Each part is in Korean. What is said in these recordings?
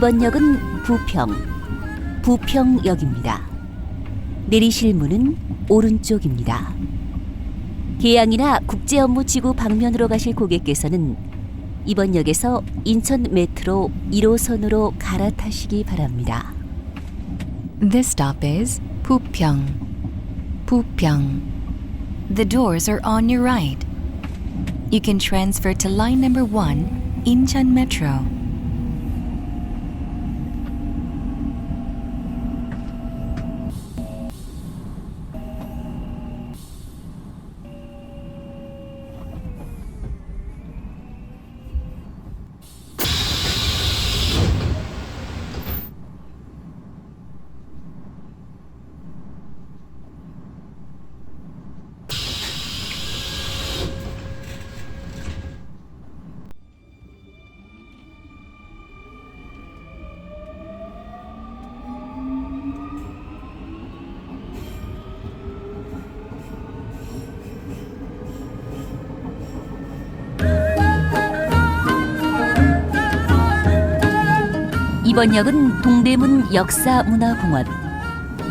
이번 역은 부평, 부평역입니다. 내리실 문은 오른쪽입니다. 계양이나 국제 업무 지구 방면으로 가실 고객께서는 이번 역에서 인천 메트로 1호선으로 갈아타시기 바랍니다. This stop is Pupyeong. Pupyeong. The doors are on your right. You can transfer to line number 1, Incheon Metro. 이번 역은 동대문 역사문화공원,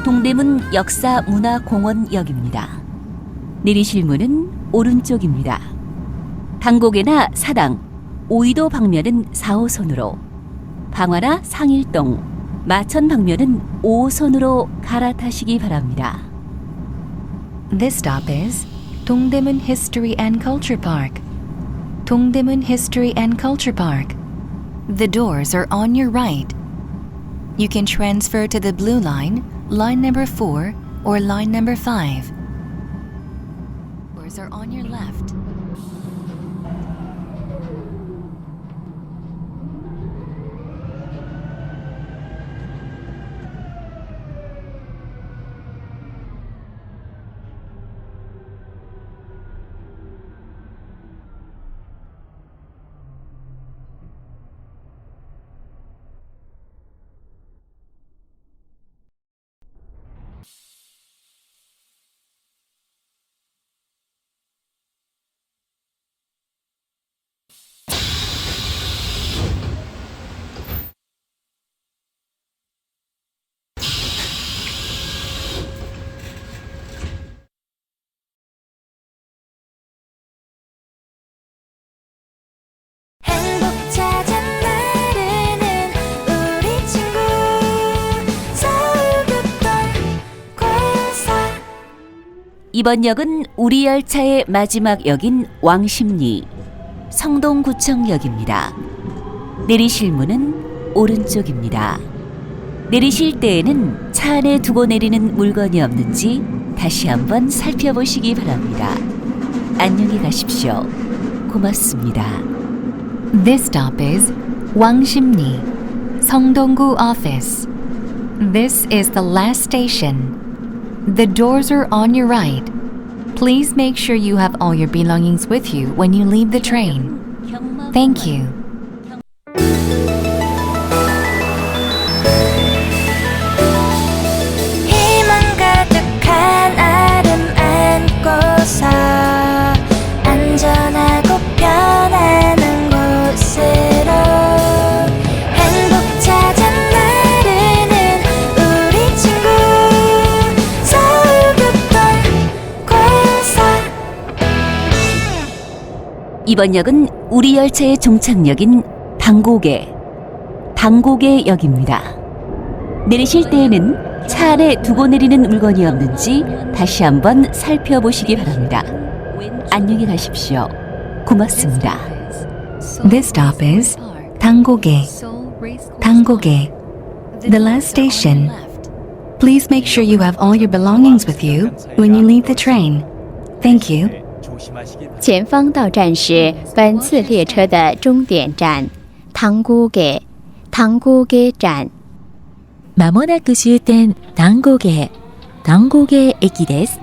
동대문 역사문화공원역입니다. 내리실 문은 오른쪽입니다. 당곡에나 사당, 오이도 방면은 4호선으로, 방화나 상일동, 마천 방면은 5호선으로 갈아타시기 바랍니다. This stop is Dongdaemun History and Culture Park. Dongdaemun History and Culture Park. The doors are on your right. You can transfer to the blue line, line number 4, or line number 5. Doors are on your left. 이번 역은 우리 열차의 마지막 역인 왕십리 성동구청역입니다. 내리실 문은 오른쪽입니다. 내리실 때에는 차 안에 두고 내리는 물건이 없는지 다시 한번 살펴보시기 바랍니다. 안녕히 가십시오. 고맙습니다. This stop is Wangsimni, Songdonggu Office. This is the last station. The doors are on your right. Please make sure you have all your belongings with you when you leave the train. Thank you. 이번 역은 우리 열차의 종착역인 당곡에 당곡의 역입니다. 내리실 때에는 차 안에 두고 내리는 물건이 없는지 다시 한번 살펴보시기 바랍니다. 안녕히 가십시오. 고맙습니다. This stop is Tanggoge, Tanggoge, the last station. Please make sure you have all your belongings with you when you leave the train. Thank you. 前方到站是本次列车的终点站塘沽给塘沽给站。まもなく終点丹後芸丹後芸駅です。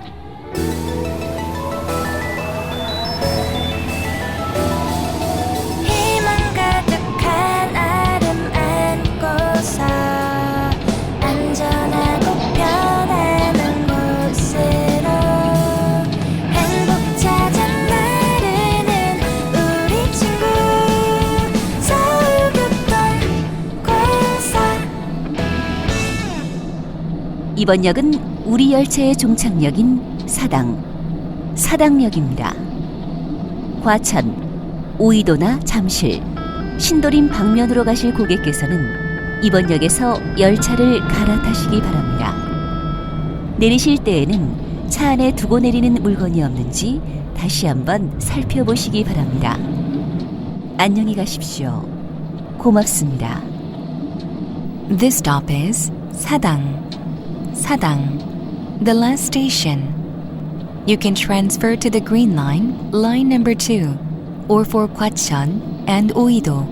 이번 역은 우리 열차의 종착역인 사당, 사당역입니다. 과천, 오이도나 잠실, 신도림 방면으로 가실 고객께서는 이번 역에서 열차를 갈아타시기 바랍니다. 내리실 때에는 차 안에 두고 내리는 물건이 없는지 다시 한번 살펴보시기 바랍니다. 안녕히 가십시오. 고맙습니다. This stop is Sadang. Sadang, the last station. You can transfer to the Green Line, line number 2, or for Kwachon and Oido.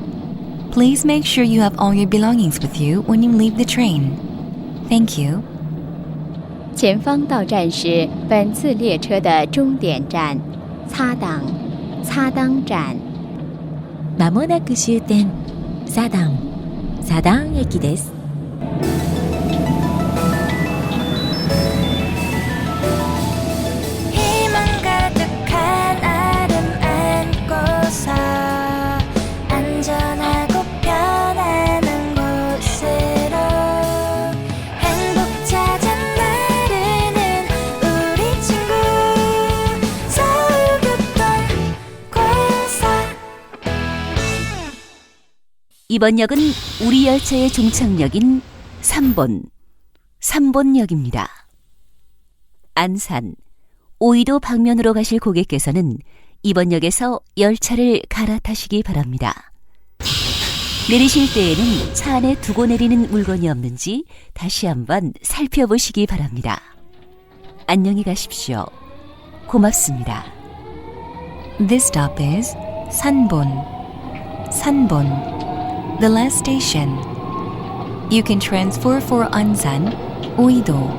Please make sure you have all your belongings with you when you leave the train. Thank you. 前方到站是本次列车的终点站，擦当，擦当站。まもなく終点サダンサダン駅です 이번 역은 우리 열차의 종착역인 3번, 3번역입니다. 안산, 오이도 방면으로 가실 고객께서는 이번 역에서 열차를 갈아타시기 바랍니다. 내리실 때에는 차 안에 두고 내리는 물건이 없는지 다시 한번 살펴보시기 바랍니다. 안녕히 가십시오. 고맙습니다. This stop is Sanbon. Sanbon, the last station. You can transfer for Ansan, Oido.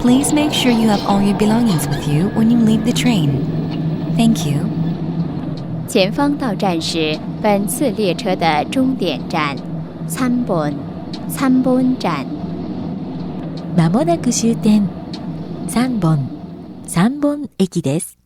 Please make sure you have all your belongings with you when you leave the train. Thank you. 前方到站是本次列车的终点站，参本，参本站。まもなく終点3本3本駅です